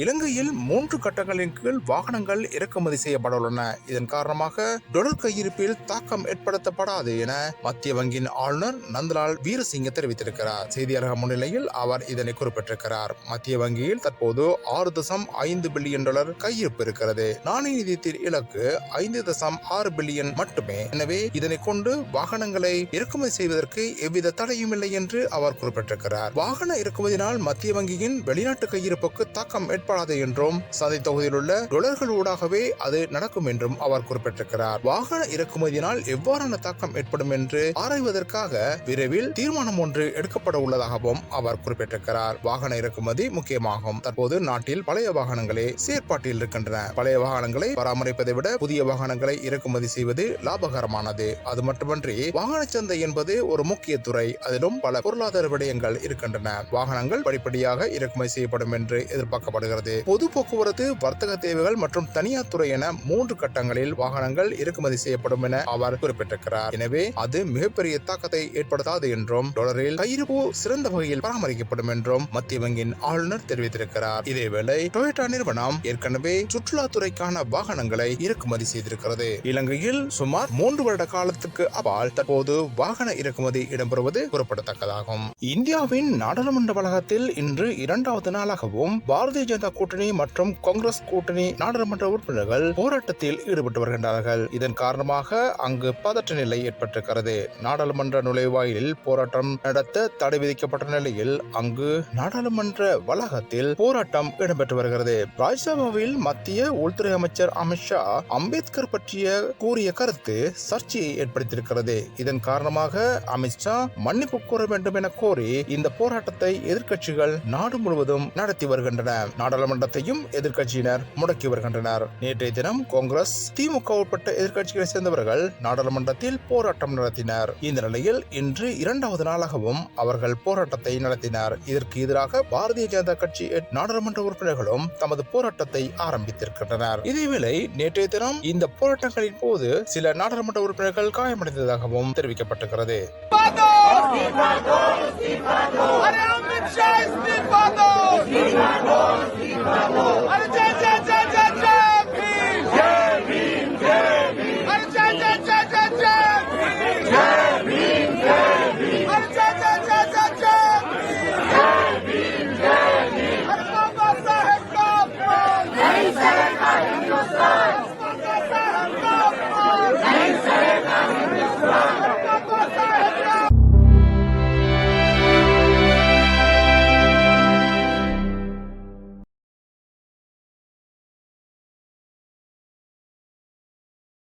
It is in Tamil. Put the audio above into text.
இலங்கையில் மூன்று கட்டங்களின் கீழ் வாகனங்கள் இறக்குமதி செய்யப்படவுள்ளன. இதன் காரணமாக டொலர் கையிருப்பில் தாக்கம் ஏற்படுத்தப்படாது என மத்திய வங்கியின் ஆளுநர் நந்தலால் வீரசிங்க தெரிவித்திருக்கிறார். செய்தியாளர் முன்னிலையில் அவர் இதனை குறிப்பிட்டிருக்கிறார். மத்திய வங்கியில் தற்போது ஆறு தசம் ஐந்து பில்லியன் டாலர் கையிருப்பு இருக்கிறது. நாணய நிதியத்தின் இலக்கு ஐந்து தசம் ஆறு பில்லியன் மட்டுமே. எனவே இதனை கொண்டு வாகனங்களை இறக்குமதி செய்வதற்கு எவ்வித தடையும் இல்லை என்று அவர் குறிப்பிட்டிருக்கிறார். வாகன இறக்குமதியினால் மத்திய வங்கியின் வெளிநாட்டு கையிருப்புக்கு தாக்கம் ஏற்படாது என்றும் சந்தை தொகுதியில் உள்ள டொலர்கள் ஊடாகவே அது நடக்கும் என்றும் அவர் குறிப்பிட்டிருக்கிறார். வாகன இறக்குமதியினால் எவ்வாறான தாக்கம் ஏற்படும் என்று ஆராய்வதற்காக விரைவில் தீர்மானம் ஒன்று எடுக்கப்பட உள்ளதாகவும் அவர் குறிப்பிட்டிருக்கிறார். வாகன இறக்குமதி முக்கியமாகும். தற்போது நாட்டில் பழைய வாகனங்களே செயற்பாட்டில் இருக்கின்றன. பழைய வாகனங்களை பராமரிப்பதை விட புதிய வாகனங்களை இறக்குமதி செய்வது லாபகரமானது. அது மட்டுமன்றி வாகன சந்தை என்பது ஒரு முக்கிய துறை. அதிலும் பல பொருளாதார விடயங்கள் இருக்கின்றன. வாகனங்கள் படிப்படியாக இறக்குமதி செய்யப்படும் என்று எதிர்பார்க்கப்படுகிறது. பொது போக்குவரத்து வர்த்தக தேவைகள் மற்றும் தனியார் துறை என மூன்று கட்டங்களில் வாகனங்கள் இறக்குமதி செய்யப்படும் என அவர் குறிப்பிட்டிருக்கிறார். எனவே அது மிகப்பெரிய தாக்கத்தை ஏற்படுத்தாது என்றும் டாலரில் கையிருப்பு சிறந்த வகையில் பராமரிக்கப்படும் என்றும் மத்திய வங்கியின் ஆளுநர் தெரிவித்திருக்கிறார். இதேவேளை டொயோட்டா நிறுவனம் ஏற்கனவே சுற்றுலாத்துறைக்கான வாகனங்களை இறக்குமதி செய்திருக்கிறது. இலங்கையில் சுமார் மூன்று வருட காலத்துக்கு அப்பால் தற்போது வாகன இறக்குமதி இடம்பெறுவது குறிப்பிடத்தக்கதாகும். இந்தியாவின் நாடாளுமன்ற வளாகத்தில் இன்று இரண்டாவது நாளாகவும் பாரதிய ஜனதா கூட்டணி மற்றும் காங்கிரஸ் கூட்டணி நாடாளுமன்ற உறுப்பினர்கள் போராட்டத்தில் ஈடுபட்டு வருகின்றார்கள். இதன் காரணமாக அங்கு பதற்ற நிலை ஏற்பட்டிருக்கிறது. நாடாளுமன்ற நுழைவாயிலில் போராட்டம் நடத்த தடை விதிக்கப்பட்ட நிலையில் அங்கு நாடாளுமன்ற வளாகத்தில் போராட்டம் இடம்பெற்று வருகிறது. ராஜ்யசபாவில் மத்திய உள்துறை அமைச்சர் அமித்ஷா அம்பேத்கர் பற்றிய கூறிய கருத்து சர்ச்சையை ஏற்படுத்தியிருக்கிறது. இதன் காரணமாக அமித்ஷா மன்னிப்பு கோர வேண்டும் என கோரி இந்த போராட்டத்தை எதிர்க்கட்சிகள் நாடு முழுவதும் நடத்தி வருகின்றன. நாடாளுமன்றத்தையும் எதிர்க்கட்சியினர் முடக்கி வருகின்றனர். நேற்றைய தினம் காங்கிரஸ் திமுக உட்பட்ட எதிர்க்கட்சிகளை சேர்ந்தவர்கள் நாடாளுமன்றத்தில் போராட்டம் நடத்தினர். இந்த நிலையில் இன்று இரண்டாவது நாளாகவும் அவர்கள் போராட்டத்தை நடத்தினர். இதற்கு எதிராக பாரதிய ஜனதா கட்சி நாடாளுமன்ற உறுப்பினர்களும் தமது போராட்டத்தை ஆரம்பித்திருக்கின்றனர். இதேவேளை நேற்றைய தினம் இந்த போராட்டங்களின் போது சில நாடாளுமன்ற உறுப்பினர்கள் காயமடைந்ததாகவும் தெரிவிக்கப்பட்டிருக்கிறது.